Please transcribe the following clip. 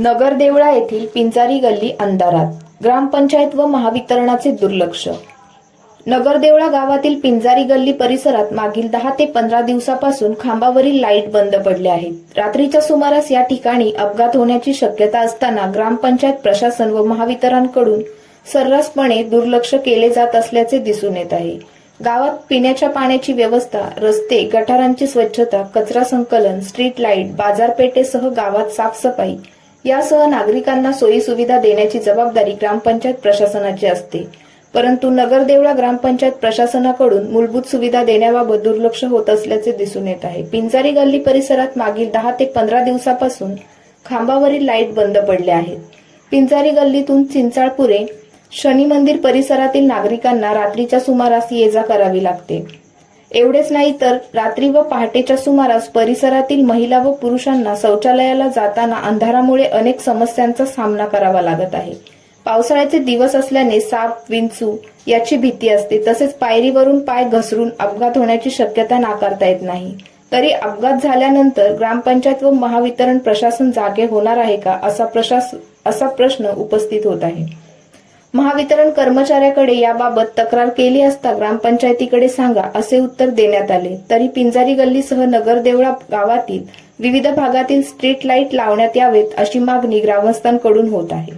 नगरदेवळा येथील पिंजारी गल्ली अंधारात. ग्रामपंचायत व महावितरणाचे दुर्लक्ष. नगरदेवळा गावातील पिंजारी गल्ली परिसरात मागील दहा ते पंधरा दिवसापासून खांबावरील लाइट बंद पडले आहेत. रात्रीच्या सुमारास या ठिकाणी अपघात होण्याची शक्यता असताना ग्रामपंचायत प्रशासन व महावितरणकडून सर्रासपणे दुर्लक्ष केले जात असल्याचे दिसून येत आहे. गावात पिण्याच्या पाण्याची व्यवस्था रस्ते गटारांची स्वच्छता कचरा संकलन स्ट्रीट लाइट बाजारपेठेसह गावात साफसफाई यासह नागरिकांना सोयी सुविधा देण्याची जबाबदारी ग्रामपंचायत प्रशासनाची असते. परंतु नगरदेवळा ग्रामपंचायत प्रशासनाकडून मूलभूत सुविधा देण्याबाबत दुर्लक्ष होत असल्याचे दिसून येत आहे. पिंजारी गल्ली परिसरात मागील दहा ते पंधरा दिवसापासून खांबावरील लाइट बंद पडल्या आहेत. पिंजारी गल्लीतून चिंचाळपुरे शनी मंदिर परिसरातील नागरिकांना रात्रीच्या सुमारास ये जा करावी लागते. एवढेच नाही तर रात्री व पहाटेच्या सुमारास परिसरातील महिला व पुरुषांना शौचालयाला जाताना अंधारामुळे अनेक समस्यांचा सामना करावा लागत आहे. पावसाळ्याचे दिवस असल्याने साप विंचू याची भीती असते. तसेच पायरीवरून पाय घसरून अपघात होण्याची शक्यता नाकारता येत नाही. तरी अपघात झाल्यानंतर ग्रामपंचायत व महावितरण प्रशासन जागे होणार आहे का असा प्रशास असा प्रश्न उपस्थित होत आहे. महावितरण कर्मचाऱ्याकडे याबाबत तक्रार केली असता ग्रामपंचायतीकडे सांगा असे उत्तर देण्यात आले. तरी पिंजारी गल्लीसह नगरदेवळा गावातील विविध भागातील स्ट्रीट लाइट लावण्यात यावेत अशी मागणी ग्रामस्थांकडून होत आहे.